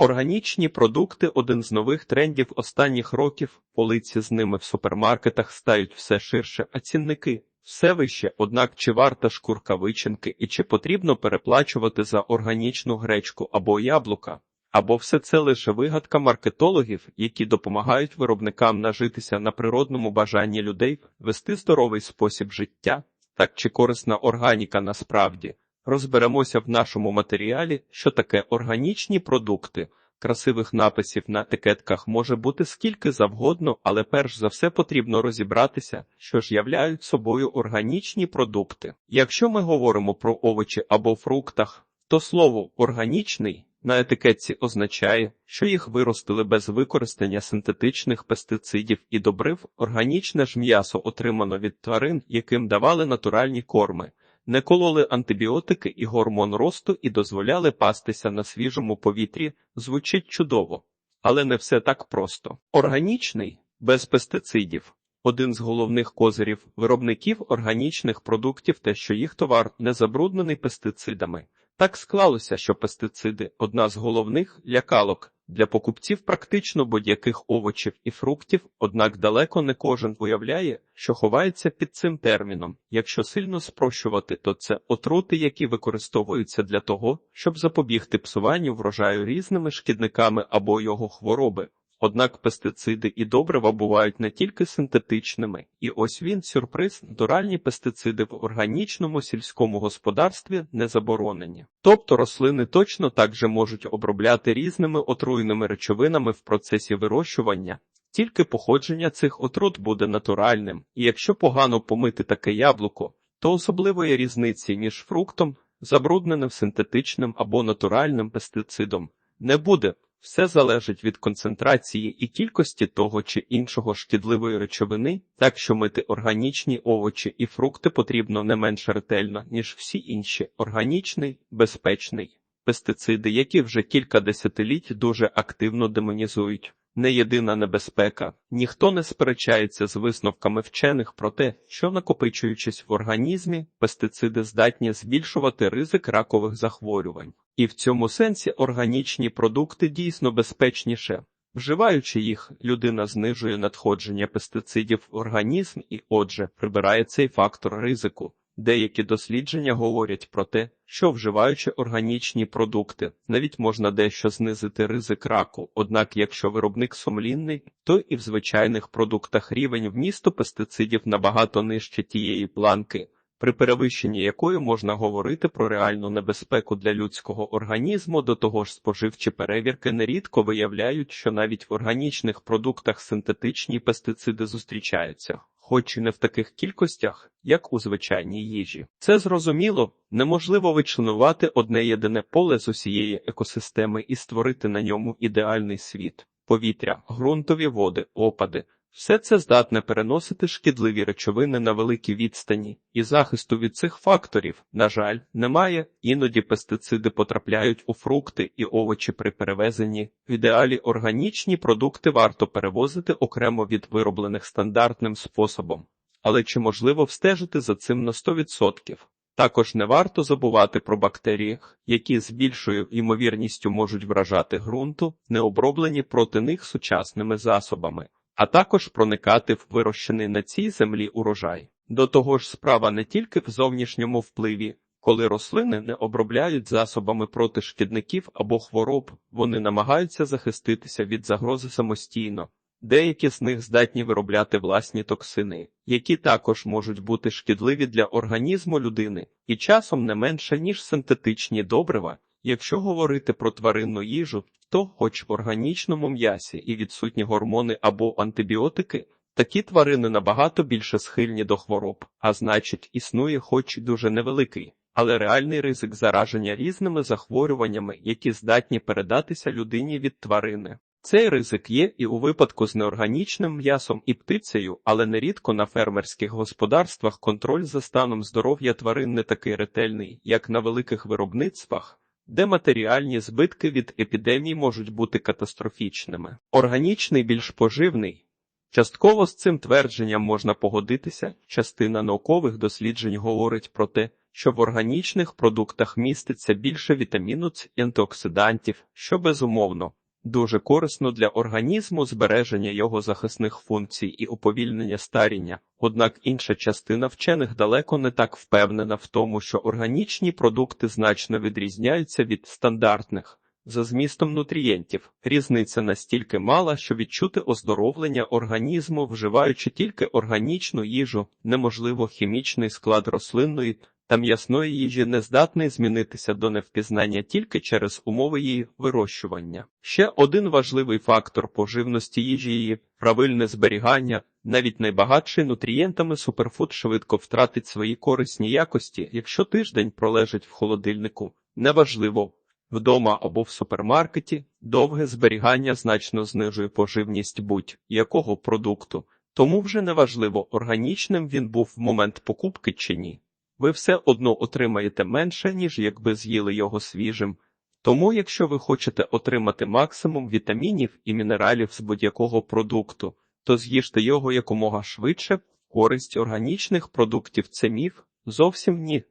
Органічні продукти один з нових трендів останніх років. Полиці з ними в супермаркетах стають все ширше, а цінники все вище. Однак чи варта шкурка вичинки і чи потрібно переплачувати за органічну гречку або яблука? Або все це лише вигадка маркетологів, які допомагають виробникам нажитися на природному бажанні людей вести здоровий спосіб життя, так чи корисна органіка насправді. Розберемося в нашому матеріалі, що таке органічні продукти. Красивих написів на етикетках може бути скільки завгодно, але перш за все потрібно розібратися, що ж являють собою органічні продукти. Якщо ми говоримо про овочі або фруктах, то слово органічний на етикетці означає, що їх виростили без використання синтетичних пестицидів і добрив, органічне ж м'ясо отримано від тварин, яким давали натуральні корми. Не кололи антибіотики і гормон росту і дозволяли пастися на свіжому повітрі, звучить чудово. Але не все так просто. Органічний, без пестицидів. Один з головних козирів виробників органічних продуктів те, що їх товар не забруднений пестицидами. Так склалося, що пестициди одна з головних лякалок для покупців практично будь-яких овочів і фруктів, однак далеко не кожен уявляє, що ховається під цим терміном. Якщо сильно спрощувати, то це отрути, які використовуються для того, щоб запобігти псуванню врожаю різними шкідниками або його хвороби. Однак пестициди і добрива бувають не тільки синтетичними, і ось він сюрприз, натуральні пестициди в органічному сільському господарстві не заборонені. Тобто рослини точно так же можуть обробляти різними отруйними речовинами в процесі вирощування, тільки походження цих отрут буде натуральним, і якщо погано помити таке яблуко, то особливої різниці між фруктом, забрудненим синтетичним або натуральним пестицидом, не буде. Все залежить від концентрації і кількості того чи іншого шкідливої речовини, так що мити органічні овочі і фрукти потрібно не менш ретельно, ніж всі інші органічний, безпечний. Пестициди, які вже кілька десятиліть дуже активно демонізують. Не єдина небезпека, ніхто не сперечається з висновками вчених про те, що накопичуючись в організмі, пестициди здатні збільшувати ризик ракових захворювань. І в цьому сенсі органічні продукти дійсно безпечніше. Вживаючи їх, людина знижує надходження пестицидів в організм і, отже, прибирає цей фактор ризику. Деякі дослідження говорять про те, що вживаючи органічні продукти, навіть можна дещо знизити ризик раку. Однак, якщо виробник сумлінний, то і в звичайних продуктах рівень вмісту пестицидів набагато нижче тієї планки, при перевищенні якої можна говорити про реальну небезпеку для людського організму, до того ж споживчі перевірки нерідко виявляють, що навіть в органічних продуктах синтетичні пестициди зустрічаються хоч і не в таких кількостях, як у звичайній їжі. Це зрозуміло, неможливо вичленувати одне єдине поле з усієї екосистеми і створити на ньому ідеальний світ, повітря, ґрунтові води, опади. Все це здатне переносити шкідливі речовини на великі відстані, і захисту від цих факторів, на жаль, немає. Іноді пестициди потрапляють у фрукти і овочі при перевезенні. В ідеалі органічні продукти варто перевозити окремо від вироблених стандартним способом. Але чи можливо встежити за цим на 100%? Також не варто забувати про бактерії, які з більшою ймовірністю можуть вражати ґрунту, не оброблені проти них сучасними засобами а також проникати в вирощений на цій землі урожай. До того ж, справа не тільки в зовнішньому впливі, коли рослини не обробляють засобами проти шкідників або хвороб, вони намагаються захиститися від загрози самостійно. Деякі з них здатні виробляти власні токсини, які також можуть бути шкідливі для організму людини, і часом не менше, ніж синтетичні добрива. Якщо говорити про тваринну їжу, то, хоч в органічному м'ясі і відсутні гормони або антибіотики, такі тварини набагато більше схильні до хвороб, а значить, існує, хоч і дуже невеликий, але реальний ризик зараження різними захворюваннями, які здатні передатися людині від тварини. Цей ризик є і у випадку з неорганічним м'ясом і птицею, але нерідко на фермерських господарствах контроль за станом здоров'я тварин не такий ретельний, як на великих виробництвах де матеріальні збитки від епідемії можуть бути катастрофічними. Органічний більш поживний. Частково з цим твердженням можна погодитися, частина наукових досліджень говорить про те, що в органічних продуктах міститься більше вітаміну С і антиоксидантів, що безумовно дуже корисно для організму збереження його захисних функцій і уповільнення старіння. Однак інша частина вчених далеко не так впевнена в тому, що органічні продукти значно відрізняються від стандартних. За змістом нутрієнтів різниця настільки мала, що відчути оздоровлення організму, вживаючи тільки органічну їжу, неможливо хімічний склад рослинної та м'ясної їжі не здатний змінитися до невпізнання тільки через умови її вирощування. Ще один важливий фактор поживності їжі її правильне зберігання. Навіть найбагатший нутрієнтами суперфуд швидко втратить свої корисні якості, якщо тиждень пролежить в холодильнику. Неважливо, вдома або в супермаркеті, довге зберігання значно знижує поживність будь-якого продукту, тому вже неважливо, органічним він був в момент покупки чи ні. Ви все одно отримаєте менше, ніж якби з'їли його свіжим. Тому, якщо ви хочете отримати максимум вітамінів і мінералів з будь-якого продукту, то з'їжте його якомога швидше. Користь органічних продуктів це міф зовсім ні.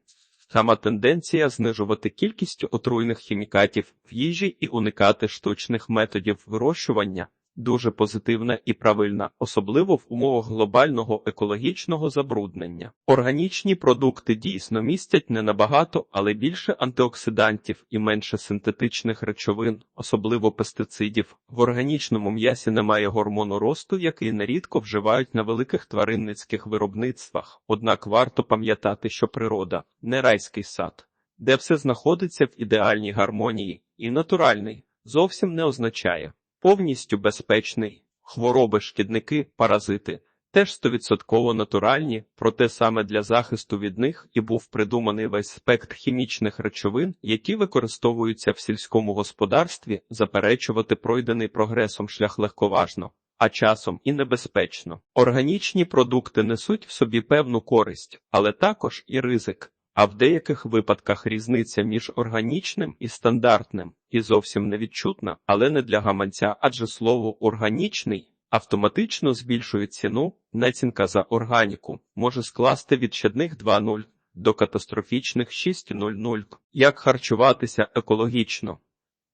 Сама тенденція знижувати кількість отруйних хімікатів в їжі і уникати штучних методів вирощування дуже позитивна і правильна, особливо в умовах глобального екологічного забруднення. Органічні продукти дійсно містять не набагато, але більше антиоксидантів і менше синтетичних речовин, особливо пестицидів. В органічному м'ясі немає гормону росту, який нерідко вживають на великих тваринницьких виробництвах. Однак варто пам'ятати, що природа не райський сад, де все знаходиться в ідеальній гармонії, і натуральний зовсім не означає повністю безпечний. Хвороби, шкідники, паразити теж стовідсотково натуральні, проте саме для захисту від них і був придуманий весь спектр хімічних речовин, які використовуються в сільському господарстві, заперечувати пройдений прогресом шлях легковажно. А часом і небезпечно. Органічні продукти несуть в собі певну користь, але також і ризик. А в деяких випадках різниця між органічним і стандартним і зовсім невідчутна, але не для гаманця, адже слово органічний автоматично збільшує ціну, націнка за органіку може скласти від щадних 2.0 до катастрофічних 6.00. Як харчуватися екологічно?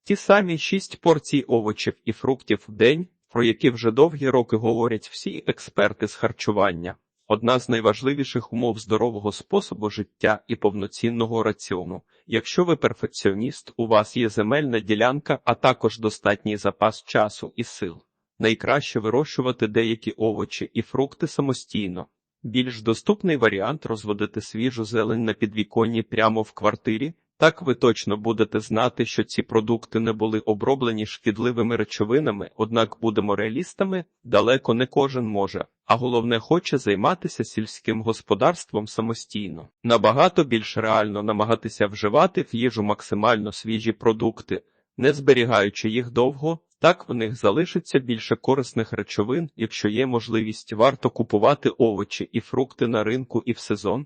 Ті самі 6 порцій овочів і фруктів в день, про які вже довгі роки говорять всі експерти з харчування одна з найважливіших умов здорового способу життя і повноцінного раціону. Якщо ви перфекціоніст, у вас є земельна ділянка, а також достатній запас часу і сил. Найкраще вирощувати деякі овочі і фрукти самостійно. Більш доступний варіант розводити свіжу зелень на підвіконні прямо в квартирі. Так ви точно будете знати, що ці продукти не були оброблені шкідливими речовинами, однак будемо реалістами, далеко не кожен може, а головне хоче займатися сільським господарством самостійно. Набагато більш реально намагатися вживати в їжу максимально свіжі продукти, не зберігаючи їх довго, так в них залишиться більше корисних речовин, якщо є можливість варто купувати овочі і фрукти на ринку і в сезон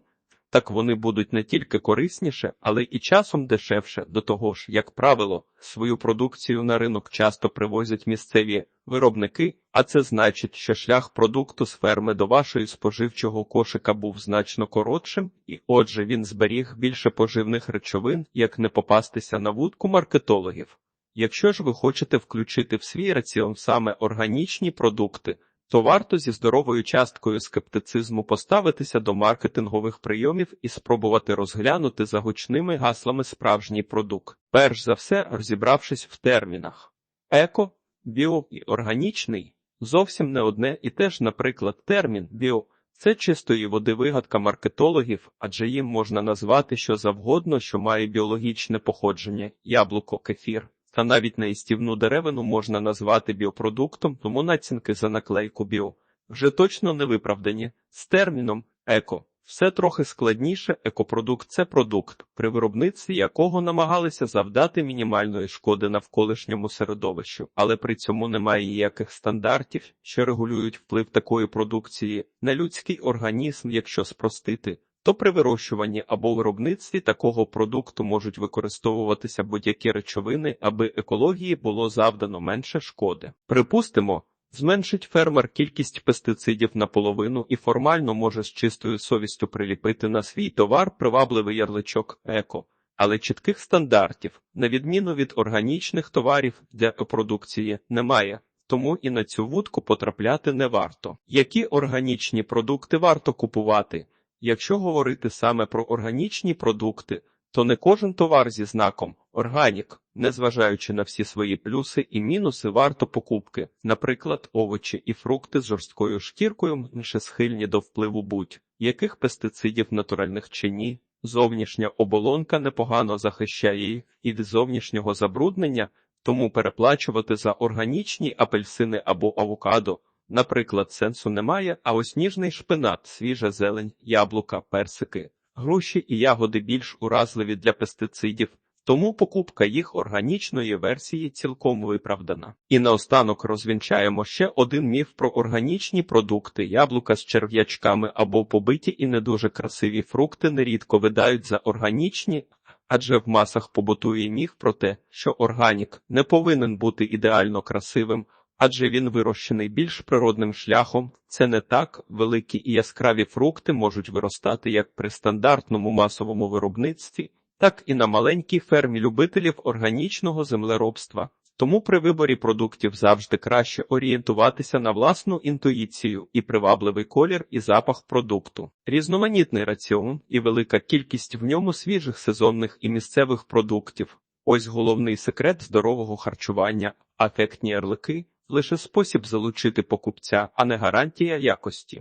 так вони будуть не тільки корисніше, але і часом дешевше. До того ж, як правило, свою продукцію на ринок часто привозять місцеві виробники, а це значить, що шлях продукту з ферми до вашої споживчого кошика був значно коротшим, і отже, він зберіг більше поживних речовин, як не попастися на вудку маркетологів. Якщо ж ви хочете включити в свій раціон саме органічні продукти, то варто зі здоровою часткою скептицизму поставитися до маркетингових прийомів і спробувати розглянути за гучними гаслами справжній продукт, перш за все розібравшись в термінах еко, біо і органічний зовсім не одне і теж, наприклад, термін біо. Це чистої води вигадка маркетологів, адже їм можна назвати що завгодно, що має біологічне походження, яблуко, кефір. Та навіть неїстівну деревину можна назвати біопродуктом, тому націнки за наклейку біо вже точно не виправдані. З терміном еко все трохи складніше. Екопродукт це продукт, при виробництві якого намагалися завдати мінімальної шкоди навколишньому середовищу, але при цьому немає ніяких стандартів, що регулюють вплив такої продукції на людський організм, якщо спростити то при вирощуванні або виробництві такого продукту можуть використовуватися будь-які речовини, аби екології було завдано менше шкоди. Припустимо, Зменшить фермер кількість пестицидів наполовину і формально може з чистою совістю приліпити на свій товар привабливий ярличок еко, але чітких стандартів, на відміну від органічних товарів для продукції, немає. Тому і на цю вудку потрапляти не варто. Які органічні продукти варто купувати? Якщо говорити саме про органічні продукти, то не кожен товар зі знаком органік, незважаючи на всі свої плюси і мінуси варто покупки, наприклад, овочі і фрукти з жорсткою шкіркою менше схильні до впливу будь-яких пестицидів натуральних чи ні. Зовнішня оболонка непогано захищає їх від зовнішнього забруднення, тому переплачувати за органічні апельсини або авокадо, наприклад, сенсу немає, а ось ніжний шпинат, свіжа зелень, яблука, персики, груші і ягоди більш уразливі для пестицидів, тому покупка їх органічної версії цілком виправдана. І наостанок розвінчаємо ще один міф про органічні продукти: яблука з черв'ячками або побиті і не дуже красиві фрукти нерідко видають за органічні. Адже в масах побутує міф про те, що органік не повинен бути ідеально красивим, адже він вирощений більш природним шляхом. Це не так, великі і яскраві фрукти можуть виростати як при стандартному масовому виробництві, так і на маленькій фермі любителів органічного землеробства. Тому при виборі продуктів завжди краще орієнтуватися на власну інтуїцію і привабливий колір і запах продукту. Різноманітний раціон і велика кількість в ньому свіжих сезонних і місцевих продуктів. Ось головний секрет здорового харчування, афектні ярлики – лише спосіб залучити покупця, а не гарантія якості.